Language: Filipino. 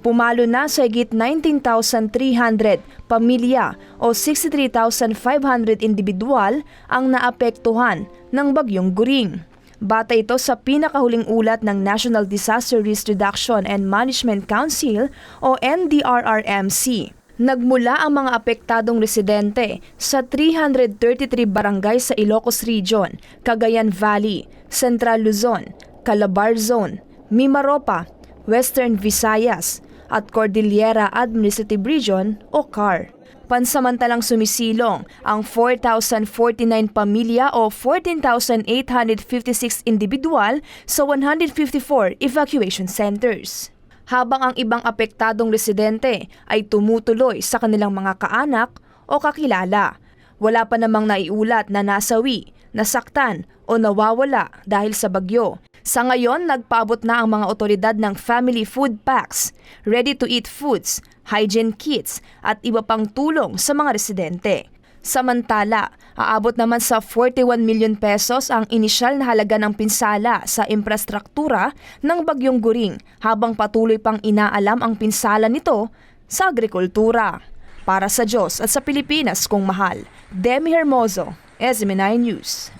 Pumalo na sa higit 19,300 pamilya o 63,500 individual ang naapektuhan ng bagyong Guring. Bata ito sa pinakahuling ulat ng National Disaster Risk Reduction and Management Council o NDRRMC. Nagmula ang mga apektadong residente sa 333 barangay sa Ilocos Region, Cagayan Valley, Central Luzon, Calabar Zone, Mimaropa, Western Visayas at Cordillera Administrative Region o CAR. Pansamantalang sumisilong ang 4,049 pamilya o 14,856 individual sa 154 evacuation centers. Habang ang ibang apektadong residente ay tumutuloy sa kanilang mga kaanak o kakilala. Wala pa namang naiulat na nasawi, nasaktan o nawawala dahil sa bagyo. Sa ngayon, nagpaabot na ang mga otoridad ng family food packs, ready-to-eat foods, hygiene kits at iba pang tulong sa mga residente. Samantala, aabot naman sa 41 million pesos ang inisyal na halaga ng pinsala sa infrastruktura ng Bagyong Guring habang patuloy pang inaalam ang pinsala nito sa agrikultura. Para sa Diyos at sa Pilipinas kung mahal, Demi Hermoso, SMNI News.